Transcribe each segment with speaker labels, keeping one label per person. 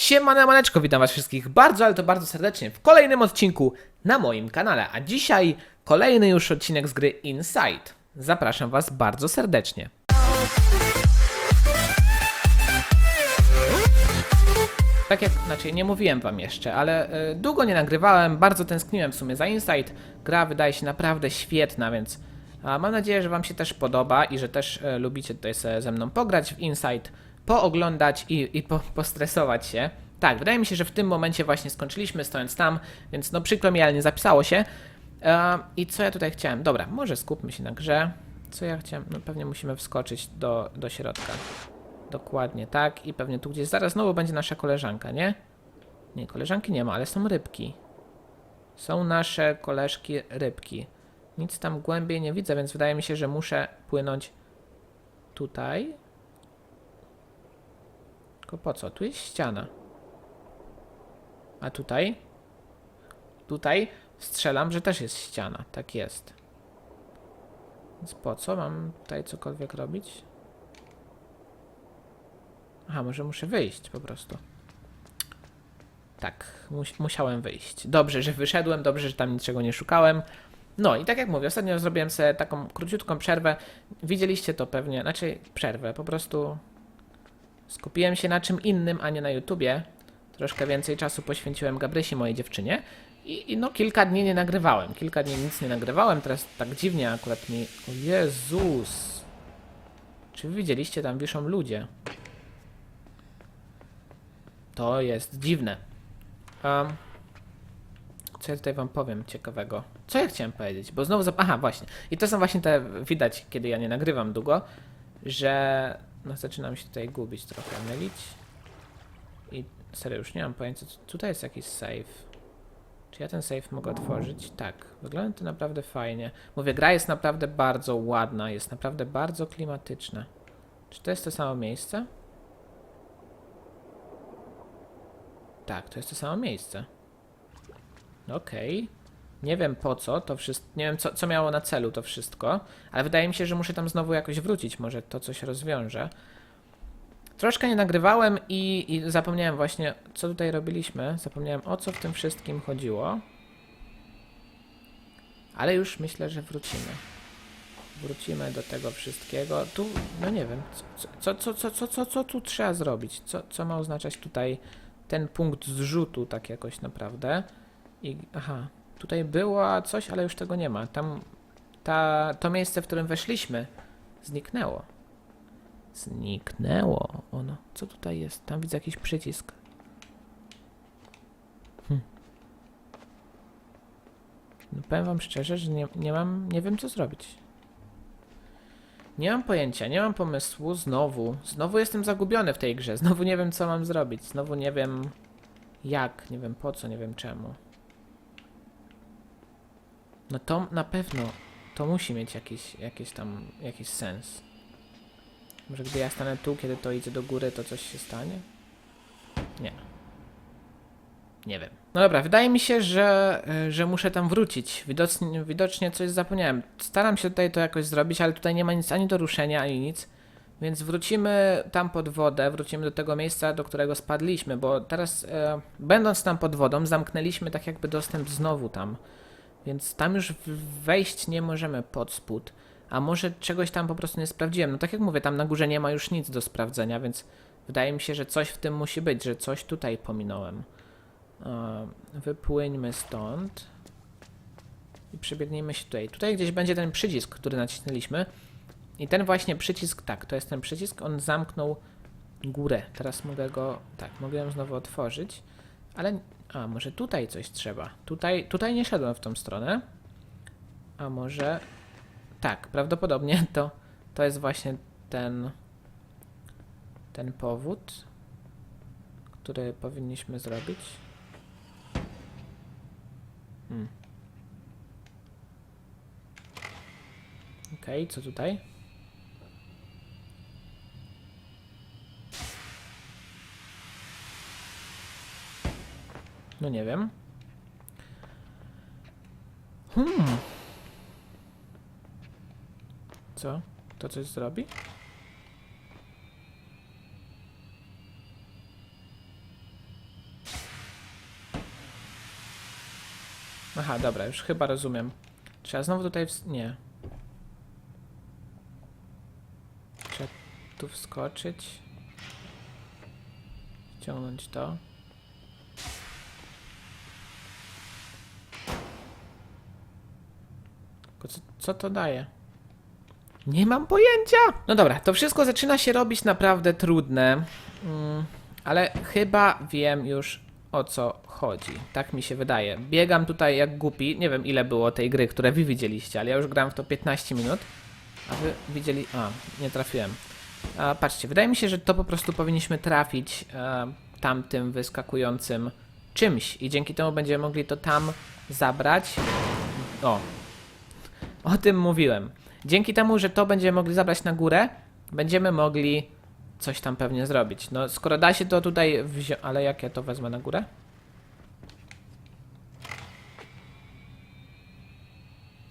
Speaker 1: Siemane maneczko, witam was wszystkich bardzo, ale to bardzo serdecznie w kolejnym odcinku na moim kanale, a dzisiaj kolejny już odcinek z gry Inside. Zapraszam was bardzo serdecznie. Tak jak, znaczy nie mówiłem wam jeszcze, ale y, długo nie nagrywałem, bardzo tęskniłem w sumie za Inside. Gra wydaje się naprawdę świetna, więc a, mam nadzieję, że wam się też podoba i że też y, lubicie tutaj ze mną pograć w Inside, pooglądać i, i po, postresować się. Tak, wydaje mi się, że w tym momencie właśnie skończyliśmy stojąc tam, więc no przykro mi, ale nie zapisało się. E, I co ja tutaj chciałem? Dobra, może skupmy się na grze. Co ja chciałem? No pewnie musimy wskoczyć do, do środka. Dokładnie tak. I pewnie tu gdzieś zaraz znowu będzie nasza koleżanka, nie? Nie, koleżanki nie ma, ale są rybki. Są nasze koleżki rybki. Nic tam głębiej nie widzę, więc wydaje mi się, że muszę płynąć tutaj. Tylko po co? Tu jest ściana. A tutaj? Tutaj strzelam, że też jest ściana. Tak jest. Więc po co mam tutaj cokolwiek robić? Aha, może muszę wyjść po prostu. Tak, mus musiałem wyjść. Dobrze, że wyszedłem, dobrze, że tam niczego nie szukałem. No i tak jak mówię, ostatnio zrobiłem sobie taką króciutką przerwę. Widzieliście to pewnie, znaczy przerwę, po prostu skupiłem się na czym innym, a nie na YouTubie. Troszkę więcej czasu poświęciłem Gabrysi, mojej dziewczynie. I, I no kilka dni nie nagrywałem. Kilka dni nic nie nagrywałem. Teraz tak dziwnie akurat mi... O Jezus! Czy widzieliście? Tam wiszą ludzie. To jest dziwne. Um, co ja tutaj wam powiem ciekawego? Co ja chciałem powiedzieć? Bo znowu. Aha, właśnie. I to są właśnie te... Widać, kiedy ja nie nagrywam długo, że... No zaczynam się tutaj gubić trochę, mylić. I serio, już nie mam pojęcia. Tutaj jest jakiś save. Czy ja ten save mogę otworzyć? Tak. Wygląda to naprawdę fajnie. Mówię, gra jest naprawdę bardzo ładna, jest naprawdę bardzo klimatyczna. Czy to jest to samo miejsce? Tak, to jest to samo miejsce. Okej. Nie wiem po co to wszystko. Nie wiem, co, co miało na celu to wszystko, ale wydaje mi się, że muszę tam znowu jakoś wrócić. Może to coś rozwiąże. Troszkę nie nagrywałem i, i zapomniałem właśnie, co tutaj robiliśmy. Zapomniałem o co w tym wszystkim chodziło. Ale już myślę, że wrócimy. Wrócimy do tego wszystkiego. Tu, no nie wiem, co, co, co, co, co, co, tu trzeba zrobić? Co, co ma oznaczać tutaj ten punkt zrzutu, tak jakoś naprawdę? I, aha, tutaj było coś, ale już tego nie ma. Tam ta, to miejsce, w którym weszliśmy, zniknęło. Zniknęło ono. Co tutaj jest? Tam widzę jakiś przycisk. Hm. No powiem wam szczerze, że nie, nie mam, nie wiem co zrobić. Nie mam pojęcia, nie mam pomysłu, znowu. Znowu jestem zagubiony w tej grze, znowu nie wiem co mam zrobić, znowu nie wiem jak, nie wiem po co, nie wiem czemu. No to na pewno, to musi mieć jakiś, jakiś tam, jakiś sens. Może gdy ja stanę tu, kiedy to idzie do góry, to coś się stanie? Nie. Nie wiem. No dobra, wydaje mi się, że, y, że muszę tam wrócić. Widocznie, widocznie coś zapomniałem. Staram się tutaj to jakoś zrobić, ale tutaj nie ma nic ani do ruszenia, ani nic. Więc wrócimy tam pod wodę, wrócimy do tego miejsca, do którego spadliśmy, bo teraz, e, będąc tam pod wodą, zamknęliśmy tak jakby dostęp znowu tam. Więc tam już wejść nie możemy pod spód. A może czegoś tam po prostu nie sprawdziłem. No tak jak mówię, tam na górze nie ma już nic do sprawdzenia, więc wydaje mi się, że coś w tym musi być, że coś tutaj pominąłem. Wypłyńmy stąd. I przebiegnijmy się tutaj. Tutaj gdzieś będzie ten przycisk, który nacisnęliśmy. I ten właśnie przycisk, tak, to jest ten przycisk, on zamknął górę. Teraz mogę go, tak, mogę ją znowu otworzyć. Ale, a może tutaj coś trzeba. Tutaj, tutaj nie szedłem w tą stronę. A może tak, prawdopodobnie to, to jest właśnie ten, ten powód, który powinniśmy zrobić. Hmm. Okej, co tutaj? No nie wiem. Hmm. Co? To coś zrobi? Aha, dobra, już chyba rozumiem. Trzeba znowu tutaj. Nie. Tu wskoczyć. Ściągnąć to. Co, to daje? Nie mam pojęcia! No dobra, to wszystko zaczyna się robić naprawdę trudne. Mm, ale chyba wiem już o co chodzi. Tak mi się wydaje. Biegam tutaj jak głupi. Nie wiem ile było tej gry, które wy widzieliście, ale ja już grałem w to 15 minut. A wy widzieli... A, nie trafiłem. A, patrzcie, wydaje mi się, że to po prostu powinniśmy trafić e, tamtym wyskakującym czymś i dzięki temu będziemy mogli to tam zabrać. O, o tym mówiłem. Dzięki temu, że to będziemy mogli zabrać na górę, będziemy mogli coś tam pewnie zrobić. No, skoro da się to tutaj wziąć... Ale jak ja to wezmę na górę?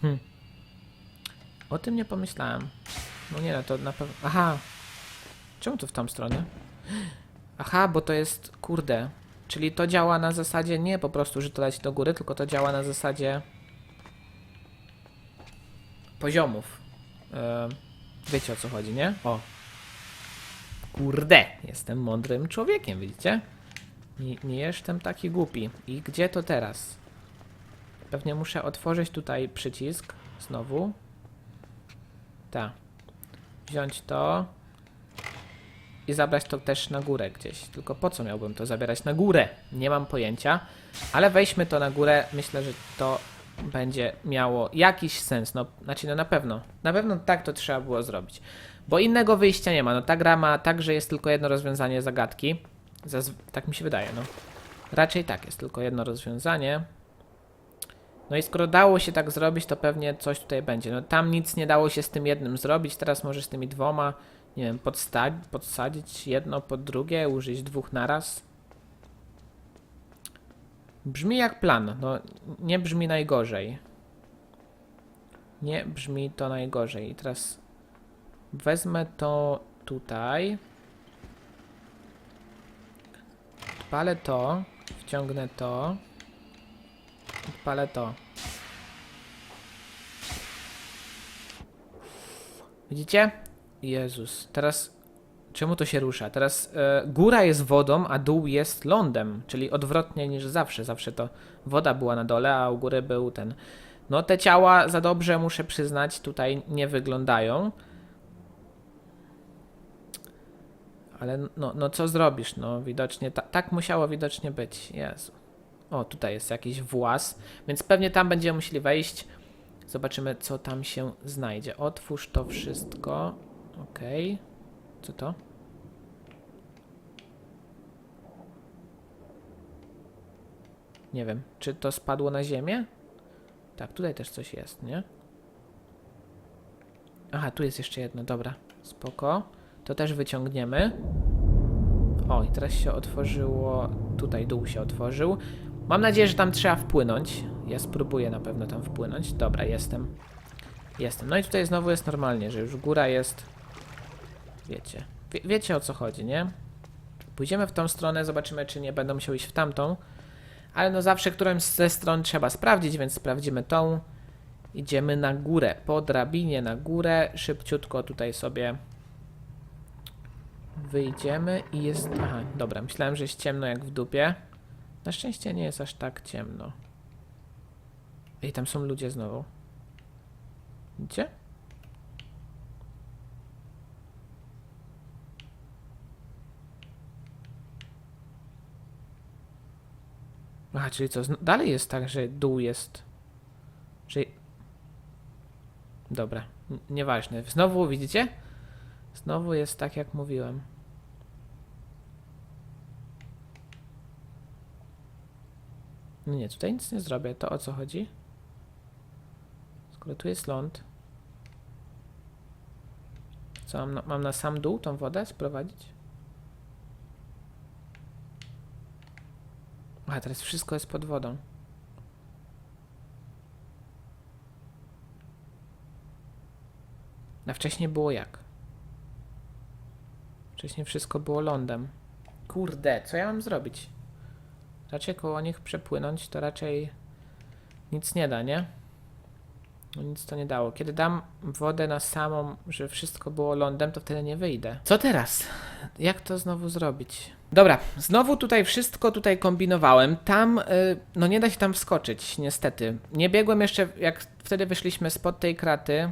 Speaker 1: Hmm. O tym nie pomyślałem. No nie, no to na pewno... Aha. Czemu to w tą stronę? Aha, bo to jest... Kurde. Czyli to działa na zasadzie nie po prostu, że to leci do góry, tylko to działa na zasadzie poziomów. E, wiecie o co chodzi, nie? O. Kurde, jestem mądrym człowiekiem, widzicie? Nie, nie jestem taki głupi. I gdzie to teraz? Pewnie muszę otworzyć tutaj przycisk. Znowu. Tak. Wziąć to. I zabrać to też na górę gdzieś. Tylko po co miałbym to zabierać na górę? Nie mam pojęcia. Ale weźmy to na górę. Myślę, że to będzie miało jakiś sens. No, znaczy, no na pewno. Na pewno tak to trzeba było zrobić. Bo innego wyjścia nie ma. No ta gra ma tak, że jest tylko jedno rozwiązanie zagadki. Zazw tak mi się wydaje, no. Raczej tak, jest tylko jedno rozwiązanie. No i skoro dało się tak zrobić, to pewnie coś tutaj będzie. No tam nic nie dało się z tym jednym zrobić, teraz możesz z tymi dwoma, nie wiem, podsadzić jedno pod drugie, użyć dwóch naraz. Brzmi jak plan, no nie brzmi najgorzej. Nie brzmi to najgorzej. I teraz wezmę to tutaj. Odpalę to, wciągnę to. Odpalę to. Widzicie? Jezus, teraz czemu to się rusza? Teraz e, góra jest wodą, a dół jest lądem, czyli odwrotnie niż zawsze. Zawsze to woda była na dole, a u góry był ten. No te ciała za dobrze, muszę przyznać, tutaj nie wyglądają. Ale no, no co zrobisz? No widocznie ta, tak musiało widocznie być. Jezu. O, tutaj jest jakiś włas, więc pewnie tam będziemy musieli wejść. Zobaczymy, co tam się znajdzie. Otwórz to wszystko. Okej. Co to? Nie wiem, czy to spadło na ziemię? Tak, tutaj też coś jest, nie? Aha, tu jest jeszcze jedno, dobra. Spoko. To też wyciągniemy. O, i teraz się otworzyło. Tutaj dół się otworzył. Mam nadzieję, że tam trzeba wpłynąć. Ja spróbuję na pewno tam wpłynąć. Dobra, jestem. Jestem. No i tutaj znowu jest normalnie, że już góra jest. Wiecie. Wie, wiecie o co chodzi, nie? Pójdziemy w tą stronę, zobaczymy, czy nie będą musiał iść w tamtą. Ale no zawsze którąś ze stron trzeba sprawdzić, więc sprawdzimy tą. Idziemy na górę. Po drabinie na górę. Szybciutko tutaj sobie wyjdziemy i jest... Aha, dobra, myślałem, że jest ciemno jak w dupie. Na szczęście nie jest aż tak ciemno. Ej, tam są ludzie znowu. Widzicie? Aha, czyli co? Dalej jest tak, że dół jest... Że... Dobra, nieważne. Znowu, widzicie? Znowu jest tak, jak mówiłem. No nie, tutaj nic nie zrobię. To o co chodzi? Skoro tu jest ląd. Co, mam na, mam na sam dół tą wodę sprowadzić? A, teraz wszystko jest pod wodą. A wcześniej było jak? Wcześniej wszystko było lądem. Kurde, co ja mam zrobić? Raczej koło nich przepłynąć, to raczej Nic nie da, nie? No nic to nie dało. Kiedy dam wodę na samą, że wszystko było lądem, to wtedy nie wyjdę. Co teraz? Jak to znowu zrobić? Dobra, znowu tutaj wszystko tutaj kombinowałem. Tam, y, no nie da się tam wskoczyć, niestety. Nie biegłem jeszcze, jak wtedy wyszliśmy spod tej kraty.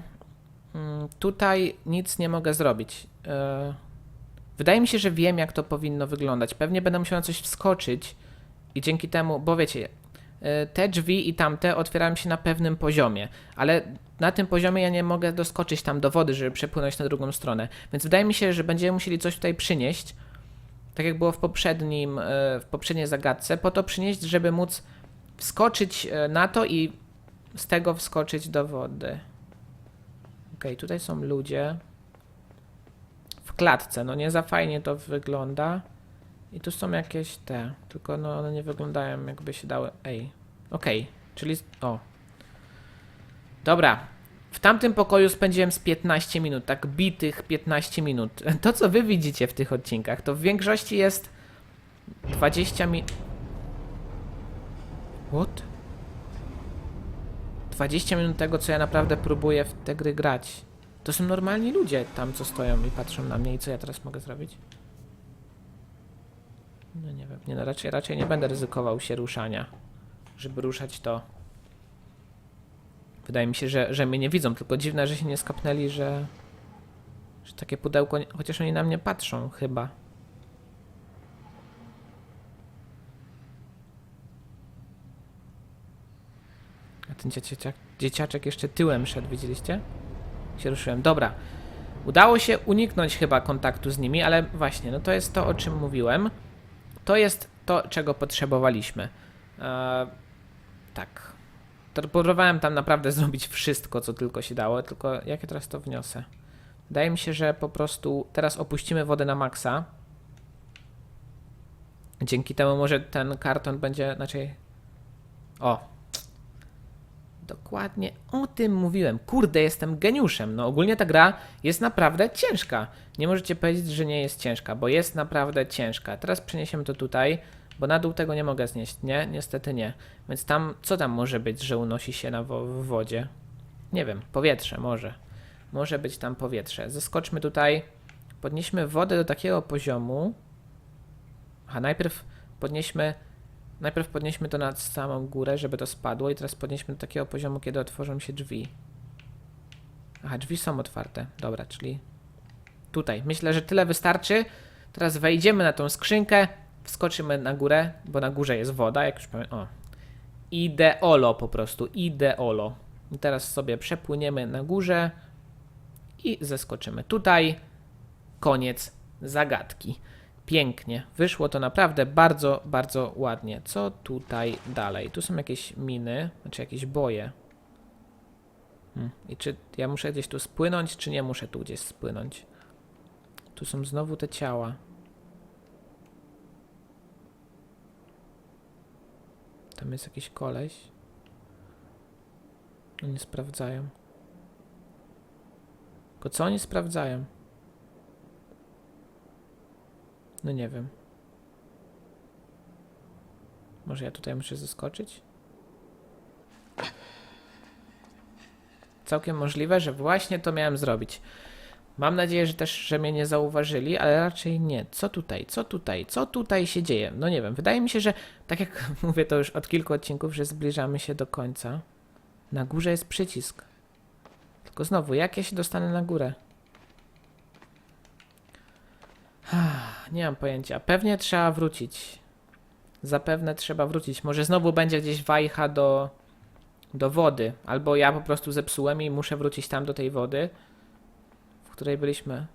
Speaker 1: Mm, Tutaj nic nie mogę zrobić. Y, Wydaje mi się, że wiem, jak to powinno wyglądać. Pewnie będę musiał na coś wskoczyć i dzięki temu, bo wiecie, y, te drzwi i tamte otwierają się na pewnym poziomie, ale na tym poziomie ja nie mogę doskoczyć tam do wody, żeby przepłynąć na drugą stronę. Więc wydaje mi się, że będziemy musieli coś tutaj przynieść, tak jak było w poprzednim, y, w poprzedniej zagadce, po to przynieść, żeby móc wskoczyć y, na to i z tego wskoczyć do wody. Okej, tutaj są ludzie. W klatce, no nie za fajnie to wygląda. I tu są jakieś te, tylko no one nie wyglądają jakby się dały. Ej, okej, czyli. O. Dobra. W tamtym pokoju spędziłem z 15 minut, tak bitych 15 minut. To, co wy widzicie w tych odcinkach, to w większości jest 20 mi. What? 20 minut tego, co ja naprawdę próbuję w te gry grać. To są normalni ludzie tam, co stoją i patrzą na mnie i co ja teraz mogę zrobić? No nie wiem, nie, no raczej, raczej nie będę ryzykował się ruszania. Żeby ruszać to... Wydaje mi się, że, że mnie nie widzą, tylko dziwne, że się nie skapnęli, że... Że takie pudełko... Chociaż oni na mnie patrzą, chyba. A ten dzieciaczek, dzieciaczek jeszcze tyłem szedł, widzieliście? Się ruszyłem. Dobra. Udało się uniknąć chyba kontaktu z nimi, ale właśnie, no to jest to, o czym mówiłem. To jest to, czego potrzebowaliśmy. Eee, tak. Próbowałem tam naprawdę zrobić wszystko, co tylko się dało, tylko jak ja teraz to wniosę? Wydaje mi się, że po prostu teraz opuścimy wodę na maksa. Dzięki temu może ten karton będzie, znaczy... O, Dokładnie o tym mówiłem. Kurde, jestem geniuszem. No ogólnie ta gra jest naprawdę ciężka. Nie możecie powiedzieć, że nie jest ciężka, bo jest naprawdę ciężka. Teraz przeniesiemy to tutaj, bo na dół tego nie mogę znieść. Nie, niestety nie. Więc tam, co tam może być, że unosi się na wo w wodzie? Nie wiem, powietrze może. Może być tam powietrze. Zeskoczmy tutaj. Podnieśmy wodę do takiego poziomu. A najpierw podnieśmy Najpierw podnieśmy to na samą górę, żeby to spadło i teraz podnieśmy do takiego poziomu, kiedy otworzą się drzwi. Aha, drzwi są otwarte. Dobra, czyli tutaj. Myślę, że tyle wystarczy. Teraz wejdziemy na tą skrzynkę, wskoczymy na górę, bo na górze jest woda, jak już powiem. O. Ideolo po prostu, ideolo. I teraz sobie przepłyniemy na górze i zeskoczymy tutaj. Koniec zagadki. Pięknie. Wyszło to naprawdę bardzo, bardzo ładnie. Co tutaj dalej? Tu są jakieś miny, znaczy jakieś boje. Hmm. I czy ja muszę gdzieś tu spłynąć, czy nie muszę tu gdzieś spłynąć? Tu są znowu te ciała. Tam jest jakiś koleś. Oni sprawdzają. Tylko co oni sprawdzają? No nie wiem. Może ja tutaj muszę zeskoczyć? Całkiem możliwe, że właśnie to miałem zrobić. Mam nadzieję, że też, że mnie nie zauważyli, ale raczej nie. Co tutaj? Co tutaj? Co tutaj się dzieje? No nie wiem. Wydaje mi się, że tak jak mówię to już od kilku odcinków, że zbliżamy się do końca. Na górze jest przycisk. Tylko znowu, jak ja się dostanę na górę? Nie mam pojęcia. Pewnie trzeba wrócić. Zapewne trzeba wrócić. Może znowu będzie gdzieś wajcha do, do wody. Albo ja po prostu zepsułem i muszę wrócić tam do tej wody, której byliśmy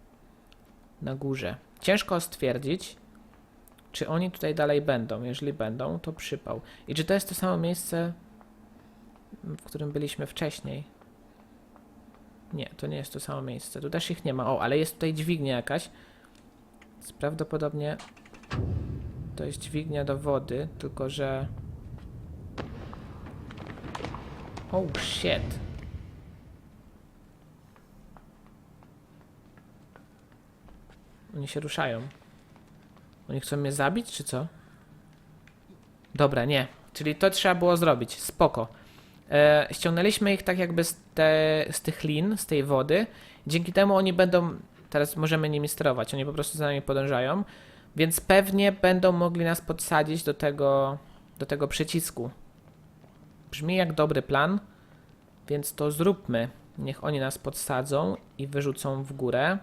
Speaker 1: na górze. Ciężko stwierdzić, czy oni tutaj dalej będą. Jeżeli będą, to przypał. I czy to jest to samo miejsce, w którym byliśmy wcześniej? Nie, to nie jest to samo miejsce. Tu też ich nie ma. O, ale jest tutaj dźwignia jakaś. Prawdopodobnie to jest dźwignia do wody, tylko że. Oh shit. Oni się ruszają. Oni chcą mnie zabić, czy co? Dobra, nie. Czyli to trzeba było zrobić. Spoko. E, ściągnęliśmy ich tak jakby z, te, z tych lin, z tej wody. Dzięki temu oni będą, teraz możemy nimi sterować, oni po prostu za nami podążają, więc pewnie będą mogli nas podsadzić do tego, do tego przycisku. Brzmi jak dobry plan, więc to zróbmy. Niech oni nas podsadzą i wyrzucą w górę.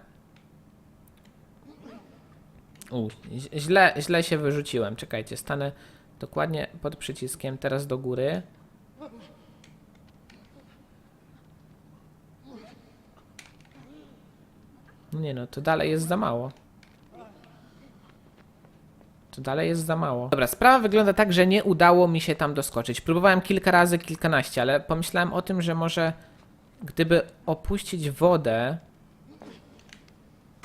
Speaker 1: U, źle, źle się wyrzuciłem. Czekajcie, stanę dokładnie pod przyciskiem, teraz do góry. Nie no, to dalej jest za mało. To dalej jest za mało. Dobra, sprawa wygląda tak, że nie udało mi się tam doskoczyć. Próbowałem kilka razy, kilkanaście, ale pomyślałem o tym, że może gdyby opuścić wodę...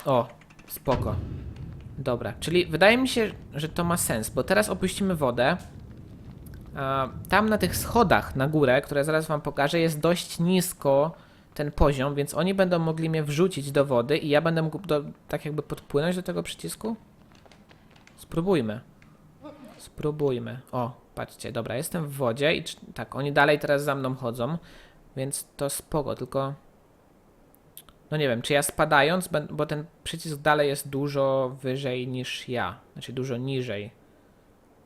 Speaker 1: O, spoko. Dobra, czyli wydaje mi się, że to ma sens, bo teraz opuścimy wodę. A, tam na tych schodach na górę, które zaraz wam pokażę, jest dość nisko ten poziom, więc oni będą mogli mnie wrzucić do wody i ja będę mógł do, tak jakby podpłynąć do tego przycisku? Spróbujmy. Spróbujmy. O, patrzcie, dobra, jestem w wodzie i tak, oni dalej teraz za mną chodzą, więc to spoko, tylko... No nie wiem, czy ja spadając, bo ten przycisk dalej jest dużo wyżej niż ja, znaczy dużo niżej.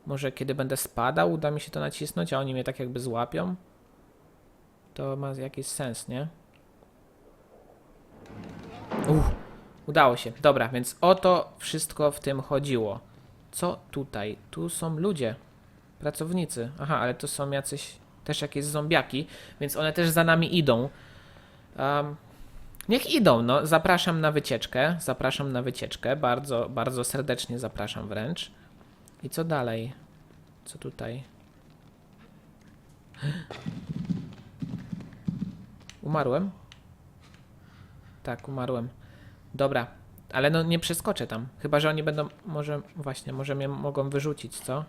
Speaker 1: Może kiedy będę spadał, uda mi się to nacisnąć, a oni mnie tak jakby złapią? To ma jakiś sens, nie? Uff, udało się. Dobra, więc o to wszystko w tym chodziło. Co tutaj? Tu są ludzie. Pracownicy. Aha, ale to są jacyś też jakieś zombiaki, więc one też za nami idą. Um, niech idą, no. Zapraszam na wycieczkę. Zapraszam na wycieczkę. Bardzo, bardzo serdecznie zapraszam wręcz. I co dalej? Co tutaj? Umarłem? Tak, umarłem. Dobra, ale no nie przeskoczę tam. Chyba, że oni będą. Może. Właśnie, może mnie mogą wyrzucić, co?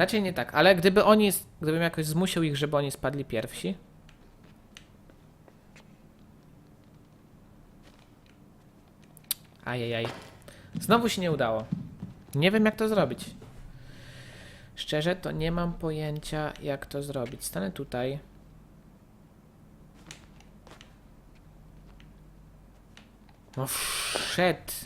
Speaker 1: Raczej nie tak, ale gdyby oni. Gdybym jakoś zmusił ich, żeby oni spadli pierwsi. Ajajaj. Znowu się nie udało. Nie wiem, jak to zrobić. Szczerze, to nie mam pojęcia, jak to zrobić. Stanę tutaj. O, shit.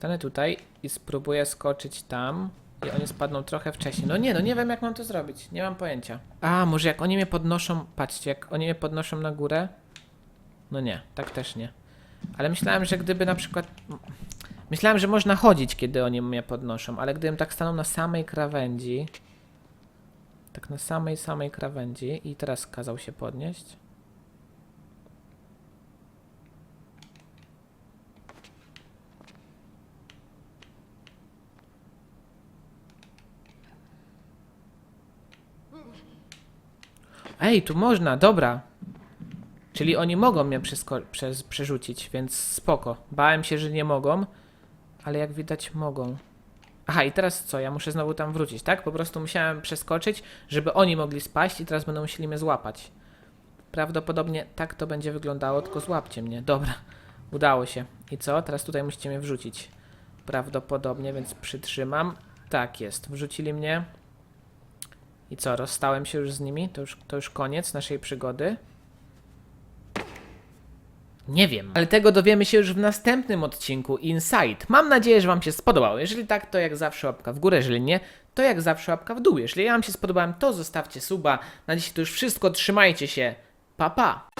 Speaker 1: Stanę tutaj i spróbuję skoczyć tam. I oni spadną trochę wcześniej. No nie, no nie wiem jak mam to zrobić. Nie mam pojęcia. A, może jak oni mnie podnoszą. Patrzcie, jak oni mnie podnoszą na górę. No nie, tak też nie. Ale myślałem, że gdyby na przykład. Myślałem, że można chodzić, kiedy oni mnie podnoszą, ale gdybym tak stanął na samej krawędzi. Tak na samej, samej krawędzi i teraz kazał się podnieść. Ej, tu można, dobra. Czyli oni mogą mnie przez, przerzucić, więc spoko. Bałem się, że nie mogą, ale jak widać mogą. Aha, i teraz co? Ja muszę znowu tam wrócić, tak? Po prostu musiałem przeskoczyć, żeby oni mogli spaść i teraz będą musieli mnie złapać. Prawdopodobnie tak to będzie wyglądało, tylko złapcie mnie. Dobra, udało się. I co? Teraz tutaj musicie mnie wrzucić. Prawdopodobnie, więc przytrzymam. Tak jest, wrzucili mnie. I co, rozstałem się już z nimi? To już, to już koniec naszej przygody. Nie wiem. Ale tego dowiemy się już w następnym odcinku Inside. Mam nadzieję, że Wam się spodobało. Jeżeli tak, to jak zawsze łapka w górę. Jeżeli nie, to jak zawsze łapka w dół. Jeżeli ja Wam się spodobałem, to zostawcie suba. Na dzisiaj to już wszystko. Trzymajcie się. Pa, pa.